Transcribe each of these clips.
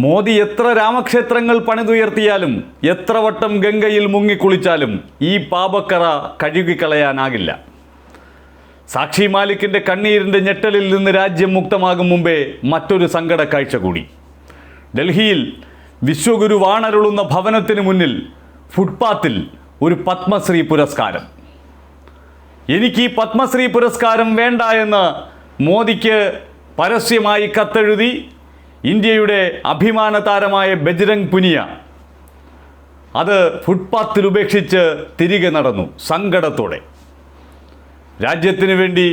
മോദി എത്ര രാമക്ഷേത്രങ്ങൾ പണിതുയർത്തിയാലും എത്ര വട്ടം ഗംഗയിൽ മുങ്ങിക്കുളിച്ചാലും ഈ പാപക്കറ കഴുകിക്കളയാനാകില്ല. സാക്ഷി മാലിക്കിന്റെ കണ്ണീരിന്റെ ഞെട്ടലിൽ നിന്ന് രാജ്യം മുക്തമാകും മുമ്പേ മറ്റൊരു സങ്കട കാഴ്ച കൂടി. ഡൽഹിയിൽ വിശ്വഗുരു വാണരുളുന്ന ഭവനത്തിന് മുന്നിൽ ഫുട്പാത്തിൽ ഒരു പത്മശ്രീ പുരസ്കാരം. എനിക്ക് ഈ പത്മശ്രീ പുരസ്കാരം വേണ്ട എന്ന് മോദിക്ക് പരസ്യമായി കത്തെഴുതി ഇന്ത്യയുടെ അഭിമാന താരമായ ബജ്രംഗ് പുനിയ അത് ഫുട്പാത്തിൽ ഉപേക്ഷിച്ച് തിരികെ നടന്നു സങ്കടത്തോടെ. രാജ്യത്തിന് വേണ്ടി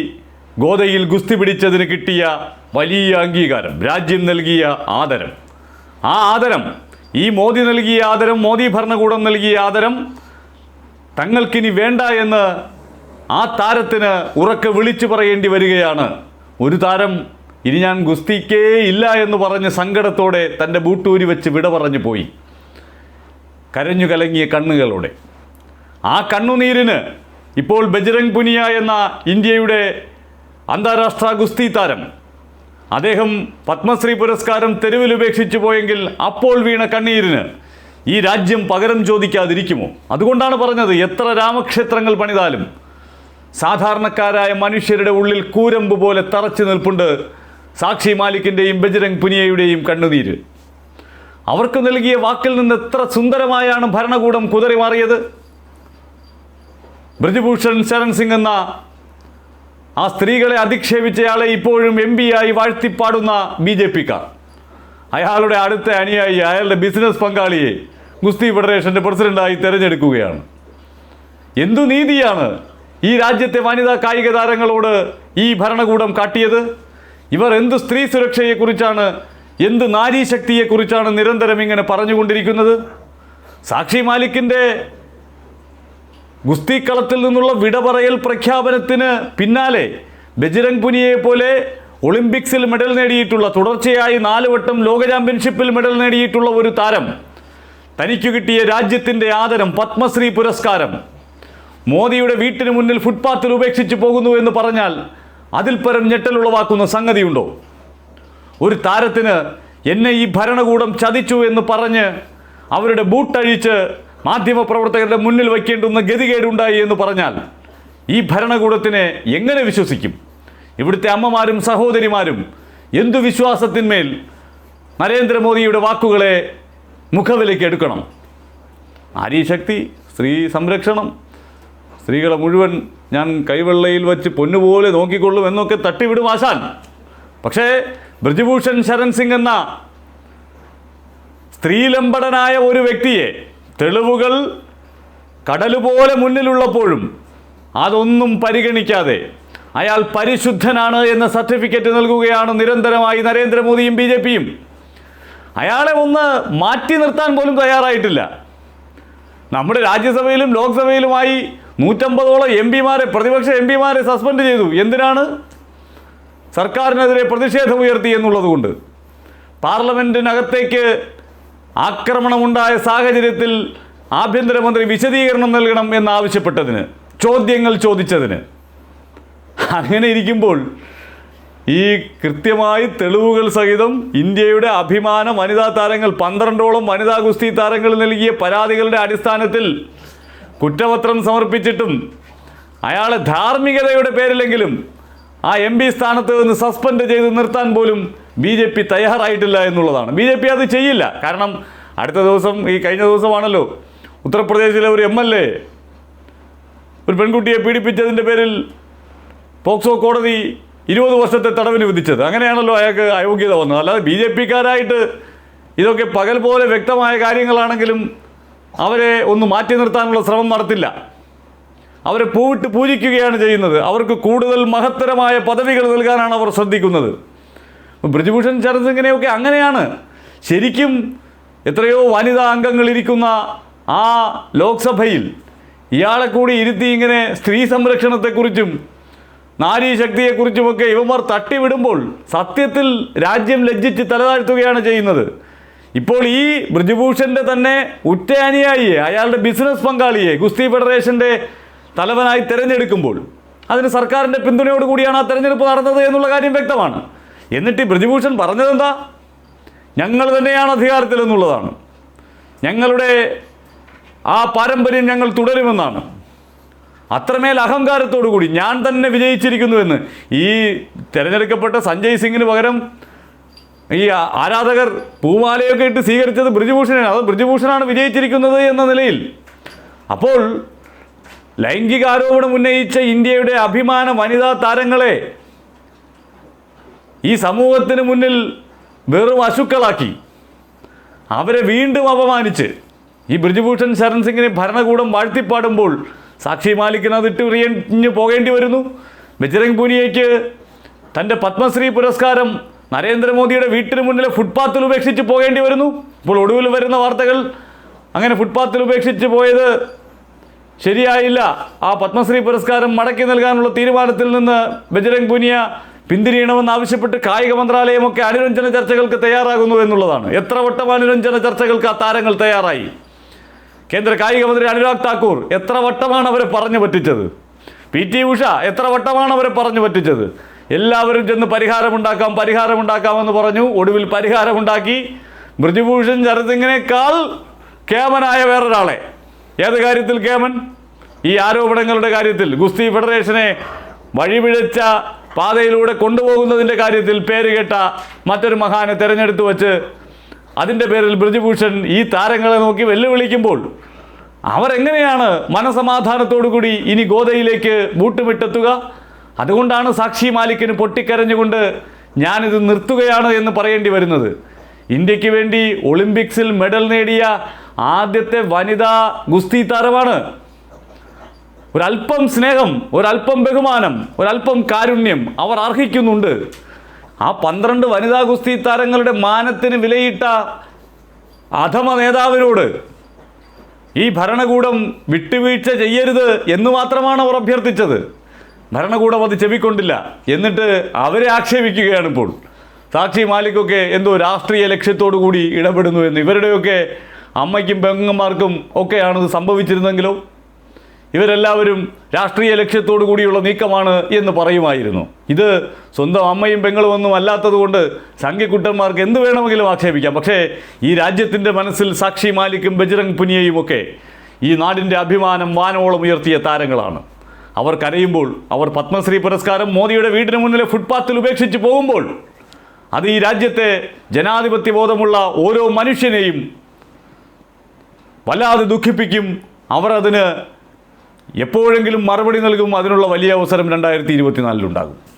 ഗോതയിൽ ഗുസ്തി പിടിച്ചതിന് കിട്ടിയ വലിയ അംഗീകാരം രാജ്യം നൽകിയ ആദരം. ആ ആദരം ഈ മോദി നൽകിയ ആദരം മോദി ഭരണകൂടം നൽകിയ ആദരം തങ്ങൾക്കിനി വേണ്ട എന്ന് ആ താരത്തിന് ഉറക്കെ വിളിച്ചു പറയേണ്ടി വരികയാണ്. ഒരു താരം ഇനി ഞാൻ ഗുസ്തിക്കേ ഇല്ല എന്ന് പറഞ്ഞ് സങ്കടത്തോടെ തന്റെ ബൂട്ടൂരി വെച്ച് വിട പറഞ്ഞു പോയി. കരഞ്ഞു കലങ്ങിയ കണ്ണുകളോടെ. ആ കണ്ണുനീരിന് ഇപ്പോൾ ബജ്രംഗ് പുനിയ എന്ന ഇന്ത്യയുടെ അന്താരാഷ്ട്ര ഗുസ്തി താരം. അദ്ദേഹം പത്മശ്രീ പുരസ്കാരം തെരുവിൽ ഉപേക്ഷിച്ചു പോയെങ്കിൽ അപ്പോൾ വീണ കണ്ണീരിന് ഈ രാജ്യം പകരം ചോദിക്കാതിരിക്കുമോ? അതുകൊണ്ടാണ് പറഞ്ഞത് എത്ര രാമക്ഷേത്രങ്ങൾ പണിതാലും സാധാരണക്കാരായ മനുഷ്യരുടെ ഉള്ളിൽ കൂരമ്പ് പോലെ തറച്ചു നിൽപ്പുണ്ട് സാക്ഷി മാലിക്കിന്റെയും ബജ്രംഗ് പുനിയയുടെയും കണ്ണുനീര്. അവർക്ക് നൽകിയ വാക്കിൽ നിന്ന് എത്ര സുന്ദരമായാണ് ഭരണകൂടം കുതറി മാറിയത്. ബ്രജഭൂഷൺ ശരൺ സിംഗ് എന്ന ആ സ്ത്രീകളെ അധിക്ഷേപിച്ചയാളെ ഇപ്പോഴും എം ആയി വാഴ്ത്തിപ്പാടുന്ന ബി ജെ പിക്കാർ. അയാളുടെ അടുത്ത അനുയായി അയാളുടെ ബിസിനസ് പങ്കാളിയെ ഗുസ്തി ഫെഡറേഷന്റെ പ്രസിഡന്റായി തിരഞ്ഞെടുക്കുകയാണ്. എന്തു നീതിയാണ് ഈ രാജ്യത്തെ വനിതാ കായിക താരങ്ങളോട് ഈ ഭരണകൂടം കാട്ടിയത്? ഇവർ എന്ത് സ്ത്രീ സുരക്ഷയെക്കുറിച്ചാണ് എന്ത് നാരീശക്തിയെക്കുറിച്ചാണ് നിരന്തരം ഇങ്ങനെ പറഞ്ഞുകൊണ്ടിരിക്കുന്നത്? സാക്ഷി മാലിക്കിന്റെ ഗുസ്തിക്കളത്തിൽ നിന്നുള്ള വിട പറയൽ പ്രഖ്യാപനത്തിന് പിന്നാലെ ബജ്രംഗ് പുനിയെ പോലെ ഒളിമ്പിക്സിൽ മെഡൽ നേടിയിട്ടുള്ള തുടർച്ചയായി നാല് വട്ടം ലോക ചാമ്പ്യൻഷിപ്പിൽ മെഡൽ നേടിയിട്ടുള്ള ഒരു താരം തനിക്ക് കിട്ടിയ രാജ്യത്തിന്റെ ആദരം പത്മശ്രീ പുരസ്കാരം മോദിയുടെ വീട്ടിന് മുന്നിൽ ഫുട്പാത്തിൽ ഉപേക്ഷിച്ചു പോകുന്നു എന്ന് പറഞ്ഞാൽ അതിൽ പരം ഞെട്ടലുളവാക്കുന്ന സംഗതിയുണ്ടോ? ഒരു താരത്തിന് എന്നെ ഈ ഭരണകൂടം ചതിച്ചു എന്ന് പറഞ്ഞ് അവരുടെ ബൂട്ടഴിച്ച് മാധ്യമപ്രവർത്തകരുടെ മുന്നിൽ വയ്ക്കേണ്ടുന്ന ഗതികേടുണ്ടായി എന്ന് പറഞ്ഞാൽ ഈ ഭരണകൂടത്തിനെ എങ്ങനെ വിശ്വസിക്കും? ഇവിടുത്തെ അമ്മമാരും സഹോദരിമാരും എന്തു വിശ്വാസത്തിന്മേൽ നരേന്ദ്രമോദിയുടെ വാക്കുകളെ മുഖവിലേക്ക് എടുക്കണം? നാരീശക്തി സ്ത്രീ സംരക്ഷണം സ്ത്രീകളെ മുഴുവൻ ഞാൻ കൈവെള്ളയിൽ വെച്ച് പൊന്നുപോലെ നോക്കിക്കൊള്ളും എന്നൊക്കെ തട്ടിവിടും ആശാൻ. പക്ഷേ ബ്രജഭൂഷൺ ശരൺ സിംഗ് എന്ന സ്ത്രീലംബടനായ ഒരു വ്യക്തിയെ തെളിവുകൾ കടലുപോലെ മുന്നിലുള്ളപ്പോഴും അതൊന്നും പരിഗണിക്കാതെ അയാൾ പരിശുദ്ധനാണ് എന്ന സർട്ടിഫിക്കറ്റ് നൽകുകയാണ് നിരന്തരമായി നരേന്ദ്രമോദിയും ബി ജെ പിയും. അയാളെ ഒന്ന് മാറ്റി നിർത്താൻ പോലും തയ്യാറായിട്ടില്ല. നമ്മുടെ രാജ്യസഭയിലും ലോക്സഭയിലുമായി നൂറ്റമ്പതോളം എം പിമാരെ പ്രതിപക്ഷ എം പിമാരെ സസ്പെൻഡ് ചെയ്തു. എന്തിനാണ്? സർക്കാരിനെതിരെ പ്രതിഷേധം ഉയർത്തി എന്നുള്ളതുകൊണ്ട്. പാർലമെന്റിനകത്തേക്ക് ആക്രമണമുണ്ടായ സാഹചര്യത്തിൽ ആഭ്യന്തരമന്ത്രി വിശദീകരണം നൽകണം എന്നാവശ്യപ്പെട്ടതിന് ചോദ്യങ്ങൾ ചോദിച്ചതിന്. അങ്ങനെ ഇരിക്കുമ്പോൾ ഈ കൃത്യമായി തെളിവുകൾ സഹിതം ഇന്ത്യയുടെ അഭിമാന വനിതാ താരങ്ങൾ പന്ത്രണ്ടോളം വനിതാ ഗുസ്തി താരങ്ങൾ നൽകിയ പരാതികളുടെ അടിസ്ഥാനത്തിൽ കുറ്റപത്രം സമർപ്പിച്ചിട്ടും അയാൾ ധാർമ്മികതയുടെ പേരിലെങ്കിലും ആ എം പി സ്ഥാനത്ത് നിന്ന് സസ്പെൻഡ് ചെയ്ത് നിർത്താൻ പോലും ബി ജെ പി തയ്യാറായിട്ടില്ല എന്നുള്ളതാണ്. ബി ജെ പി അത് ചെയ്യില്ല. കാരണം അടുത്ത ദിവസം ഈ കഴിഞ്ഞ ദിവസമാണല്ലോ ഉത്തർപ്രദേശിലെ ഒരു എം എൽ എ ഒരു പെൺകുട്ടിയെ പീഡിപ്പിച്ചതിന്റെ പേരിൽ പോക്സോ കോടതി ഇരുപത് വർഷത്തെ തടവിന് വിധിച്ചത്. അങ്ങനെയാണല്ലോ അയാൾക്ക് അയോഗ്യത വന്നത്. അല്ലാതെ ബി ജെ പിക്കാരായിട്ട് ഇതൊക്കെ പകൽ പോലെ വ്യക്തമായ കാര്യങ്ങളാണെങ്കിലും അവരെ ഒന്ന് മാറ്റി നിർത്താനുള്ള ശ്രമം നടത്തില്ല. അവരെ പൂവിട്ട് പൂജിക്കുകയാണ് ചെയ്യുന്നത്. അവർക്ക് കൂടുതൽ മഹത്തരമായ പദവികൾ നൽകാനാണ് അവർ ശ്രദ്ധിക്കുന്നത്. ബ്രിജഭൂഷൺ ശരൺ സിംഗിനെയൊക്കെ അങ്ങനെയാണ്. ശരിക്കും എത്രയോ വനിതാ അംഗങ്ങൾ ഇരിക്കുന്ന ആ ലോക്സഭയിൽ ഇയാളെ കൂടി ഇരുത്തി ഇങ്ങനെ സ്ത്രീ സംരക്ഷണത്തെക്കുറിച്ചും നാരീശക്തിയെക്കുറിച്ചുമൊക്കെ ഇവന്മാർ തട്ടിവിടുമ്പോൾ സത്യത്തിൽ രാജ്യം ലജ്ജിച്ച് തലതാഴ്ത്തുകയാണ് ചെയ്യുന്നത്. ഇപ്പോൾ ഈ ബ്രിജഭൂഷന്റെ തന്നെ ഉറ്റ അനുയായിയെ അയാളുടെ ബിസിനസ് പങ്കാളിയെ ഗുസ്തി ഫെഡറേഷന്റെ തലവനായി തിരഞ്ഞെടുക്കുമ്പോൾ അതിന് സർക്കാരിന്റെ പിന്തുണയോട് കൂടിയാണ് ആ തെരഞ്ഞെടുപ്പ് നടന്നത് എന്നുള്ള കാര്യം വ്യക്തമാണ്. എന്നിട്ട് ഈ ബ്രിജഭൂഷൺ പറഞ്ഞതെന്താ ഞങ്ങൾ തന്നെയാണ് അധികാരത്തിൽ എന്നുള്ളതാണ്. ഞങ്ങളുടെ ആ പാരമ്പര്യം ഞങ്ങൾ തുടരുമെന്നാണ്. അത്രമേൽ അഹങ്കാരത്തോടു കൂടി ഞാൻ തന്നെ വിജയിച്ചിരിക്കുന്നുവെന്ന് ഈ തിരഞ്ഞെടുക്കപ്പെട്ട സഞ്ജയ് സിംഗിന് പകരം ഈ ആരാധകർ പൂമാലയൊക്കെ ഇട്ട് സ്വീകരിച്ചത് ബ്രിജുഭൂഷണാണ് അത് ബ്രിജുഭൂഷണാണ് വിജയിച്ചിരിക്കുന്നത് എന്ന നിലയിൽ. അപ്പോൾ ലൈംഗിക ആരോപണം ഉന്നയിച്ച ഇന്ത്യയുടെ അഭിമാന വനിതാ താരങ്ങളെ ഈ സമൂഹത്തിന് മുന്നിൽ വെറും അശുക്കളാക്കി. അവരെ വീണ്ടും അപമാനിച്ച് ഈ ബ്രിജുഭൂഷൺ ശരൺ സിംഗിനെ ഭരണകൂടം വാഴ്ത്തിപ്പാടുമ്പോൾ സാക്ഷി മാലിക്കിന് അത് ഇട്ട് എറിഞ്ഞു പോകേണ്ടി വരുന്നു. ബജരംഗ് പൂനിയയ്ക്ക് തന്റെ പത്മശ്രീ പുരസ്കാരം നരേന്ദ്രമോദിയുടെ വീട്ടിന് മുന്നിലെ ഫുട്പാത്തിൽ ഉപേക്ഷിച്ച് പോകേണ്ടി വരുന്നു. ഇപ്പോൾ ഒടുവിൽ വരുന്ന വാർത്തകൾ. അങ്ങനെ ഫുട്പാത്തിൽ ഉപേക്ഷിച്ച് പോയത് ശരിയായില്ല. ആ പത്മശ്രീ പുരസ്കാരം മടക്കി നൽകാനുള്ള തീരുമാനത്തിൽ നിന്ന് ബജരംഗ് പുനിയ പിന്തിരിയണമെന്ന് ആവശ്യപ്പെട്ട് കായിക മന്ത്രാലയമൊക്കെ അനുരഞ്ജന ചർച്ചകൾക്ക് തയ്യാറാകുന്നു എന്നുള്ളതാണ്. എത്ര വട്ടം അനുരഞ്ജന ചർച്ചകൾക്ക് ആ താരങ്ങൾ തയ്യാറായി? കേന്ദ്ര കായിക മന്ത്രി അനുരാഗ് താക്കൂർ എത്ര വട്ടമാണ് അവരെ പറഞ്ഞു പറ്റിച്ചത്? പി ടി ഉഷ എത്ര വട്ടമാണ് അവരെ പറഞ്ഞു പറ്റിച്ചത്? എല്ലാവരും ചെന്ന് പരിഹാരമുണ്ടാക്കാം പരിഹാരമുണ്ടാക്കാമെന്ന് പറഞ്ഞു. ഒടുവിൽ പരിഹാരമുണ്ടാക്കി ബ്രിജുഭൂഷൺ ശരതിങ്ങിനേക്കാൾ കേമനായ വേറൊരാളെ. ഏത് കാര്യത്തിൽ കേമൻ? ഈ ആരോപണങ്ങളുടെ കാര്യത്തിൽ. ഗുസ്തി ഫെഡറേഷനെ വഴിപിഴച്ച പാതയിലൂടെ കൊണ്ടുപോകുന്നതിന്റെ കാര്യത്തിൽ പേരുകേട്ട മറ്റൊരു മഹാനെ തിരഞ്ഞെടുത്തു വച്ച് അതിന്റെ പേരിൽ ബ്രിജുഭൂഷൺ ഈ താരങ്ങളെ നോക്കി വെല്ലുവിളിക്കുമ്പോൾ അവരെങ്ങനെയാണ് മനസമാധാനത്തോടു കൂടി ഇനി ഗോതയിലേക്ക് ബൂട്ടുമിട്ടെത്തുക? അതുകൊണ്ടാണ് സാക്ഷി മാലിക്കിന് പൊട്ടിക്കരഞ്ഞുകൊണ്ട് ഞാനിത് നിർത്തുകയാണ് എന്ന് പറയേണ്ടി വരുന്നത്. ഇന്ത്യയ്ക്ക് വേണ്ടി ഒളിമ്പിക്സിൽ മെഡൽ നേടിയ ആദ്യത്തെ വനിതാ ഗുസ്തി താരമാണ്. ഒരല്പം സ്നേഹം ഒരല്പം ബഹുമാനം ഒരല്പം കാരുണ്യം അവർ അർഹിക്കുന്നുണ്ട്. ആ പന്ത്രണ്ട് വനിതാ ഗുസ്തി താരങ്ങളുടെ മാനത്തിന് വിലയിട്ട അധമ നേതാവിനോട് ഈ ഭരണകൂടം വിട്ടുവീഴ്ച ചെയ്യരുത് എന്ന് മാത്രമാണ് അവർ അഭ്യർത്ഥിച്ചത്. ഭരണകൂടം അത് ചെവിക്കൊണ്ടില്ല. എന്നിട്ട് അവരെ ആക്ഷേപിക്കുകയാണ് ഇപ്പോൾ. സാക്ഷി മാലിക്കൊക്കെ എന്തോ രാഷ്ട്രീയ ലക്ഷ്യത്തോടു കൂടി ഇടപെടുന്നു എന്ന്. ഇവരുടെയൊക്കെ അമ്മയ്ക്കും പെങ്ങന്മാർക്കും ഒക്കെയാണിത് സംഭവിച്ചിരുന്നെങ്കിലോ ഇവരെല്ലാവരും രാഷ്ട്രീയ ലക്ഷ്യത്തോടു കൂടിയുള്ള നീക്കമാണ് എന്ന് പറയുമായിരുന്നു. ഇത് സ്വന്തം അമ്മയും പെങ്ങളും ഒന്നും അല്ലാത്തതുകൊണ്ട് സംഘ്യക്കുട്ടന്മാർക്ക് എന്ത് വേണമെങ്കിലും ആക്ഷേപിക്കാം. പക്ഷേ ഈ രാജ്യത്തിന്റെ മനസ്സിൽ സാക്ഷി മാലിക്കും ബജ്രംഗ് പുനിയയും ഒക്കെ ഈ നാടിന്റെ അഭിമാനം വാനോളം ഉയർത്തിയ താരങ്ങളാണ്. അവർ കരയുമ്പോൾ അവർ പത്മശ്രീ പുരസ്കാരം മോദിയുടെ വീടിന് മുന്നിലെ ഫുട്പാത്തിൽ ഉപേക്ഷിച്ച് പോകുമ്പോൾ അത് ഈ രാജ്യത്തെ ജനാധിപത്യ ബോധമുള്ള ഓരോ മനുഷ്യനെയും വല്ലാതെ ദുഃഖിപ്പിക്കും. അവർ അതിന് എപ്പോഴെങ്കിലും മറുപടി നൽകും. അതിനുള്ള വലിയ അവസരം രണ്ടായിരത്തി ഇരുപത്തിനാലിലുണ്ടാകും